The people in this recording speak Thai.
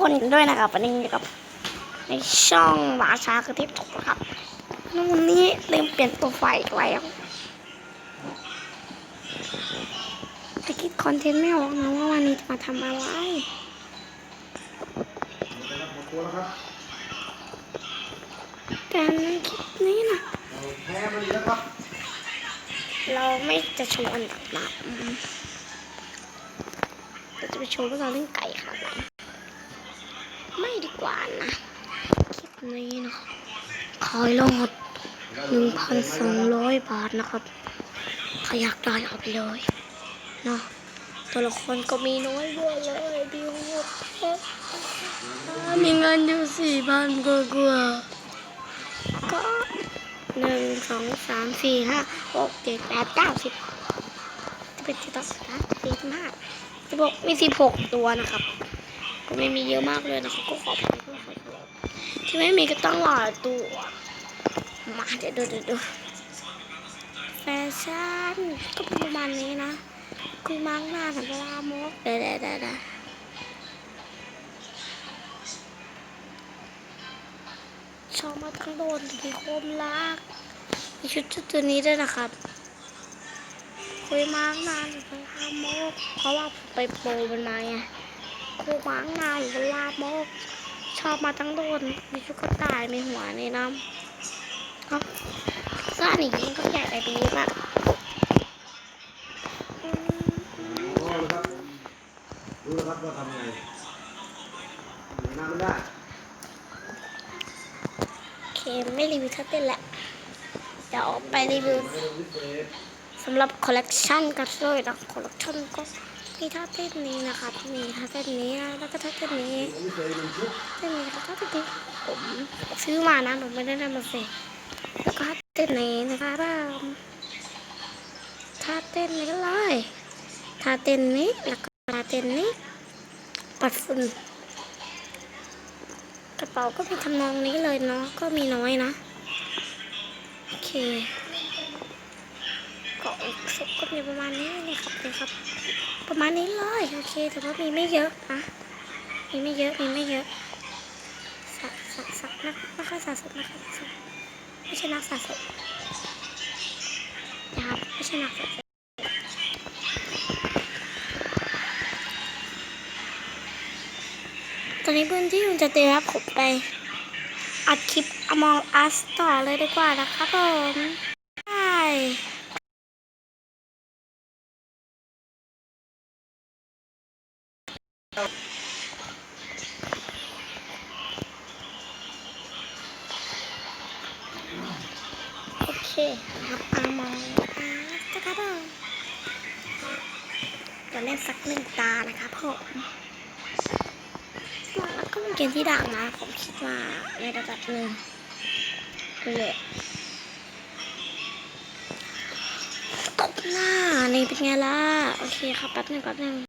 คนด้วยนะครับวันนี้อยู่กับ ในช่องราชาคือเทพถกครับวันนี้ลืมเปลี่ยนตัวไฟอีกแล้วจะคิดคอนเทนต์ไม่ออกนะว่าวันนี้จะมาทำอะไรแล้วครับแต่คลิปนี้นะเราไม่จะโชว์อันดับนะเราจะไปโชว์ว่าเราเล่นไก่ขนาด ไม่ดีกว่านะ คลิปนี้นะครับขายรหัสหนึ่งพันสองร้อยบาทนะครับถ้าอยากได้เอาไปเลยเนาะตัวละครก็มีน้อยเยอะเลยบิวมดมีเงินอยู่สี่พันกว่าก็หนึ่งสองสามสี่ห้าหกเจ็ดแปดเก้าสิบจะเป็นที่ต่อสิบห้าสี่สิบห้าสิบหกมีสิบหกตัวนะครับ ก็ไม่มีเยอะมากเลยนะครับก็ขอบคุณเขาที่ไม่มีก็ต้องหลายตัวมาเดี๋ยวดูเดี๋ยวดูแฟชั่นก็ประมาณนี้นะคือมังหน้าสัมภาระมกเดี๋ยวเดี๋ยวเดี๋ยวเดะชอบมาทั้งโดนมีโคมลากมีชุดชุดตัวนี้ด้วยนะครับ คุยมังหน้าสัมภาระมกเพราะว่าไปโปรมันมาไง ครูม้างนาอยู่บนลาบโมกชอบมาทั้งโดนมีชุดกระต่ายมีหัวในน้ำครับก็อันนี้ก็ใหญ่ไปดีมากอืมรู้แล้วครับรู้แล้วครับว่าทำไงน้าไม่ได้โอเคไม่รีวิวท่าเต้นละเดี๋ยวไปรีวิวสำหรับคอลเลกชันกันเลยนะคอลเลกชันก็ มีท่าเต้นนี้นะครับมีท่าเต้นนี้นะแล้วก็ท่าเต้นนี้เต้นนี้แล้วก็ท่าเต้นนี้ผมซื้อมานะผมไม่ได้นำมาเสกแล้วก็ท่าเต้นนี้นะคะบ้าท่าเต้นนี้เลยท่าเต้นนี้แล้วก็ท่าเต้นนี้ปัดฝุ่นกระเป๋าก็มีทำนองนี้เลยเนาะก็มีน้อยนะโอเค กล่องซุปก็มีประมาณนี้เลยครับเลยครับ ประมาณนี้เลยโอเค แต่ว่ามีไม่เยอะนะมีไม่เยอะมีไม่เยอะสักสักสักนักไม่ค่อยสะสมนะครับไม่ใช่นักสะสมนะครับไม่ใช่นักสะสมตอนนี้พื้นที่มันจะเต็มครับผมไปอัดคลิป Among Us ต่อเลยดีกว่านะครับผม โอเคครับ Among Us นะครับผมจะเล่นสักหนึ่งตานะครับผมแล้วก็เป็นเกมที่ดังนะ ผมคิดว่าในระดับหนึ่งเลยตบหน้านี่เป็นไงล่ะ โอเคครับแป๊บหนึงแป๊บหนึง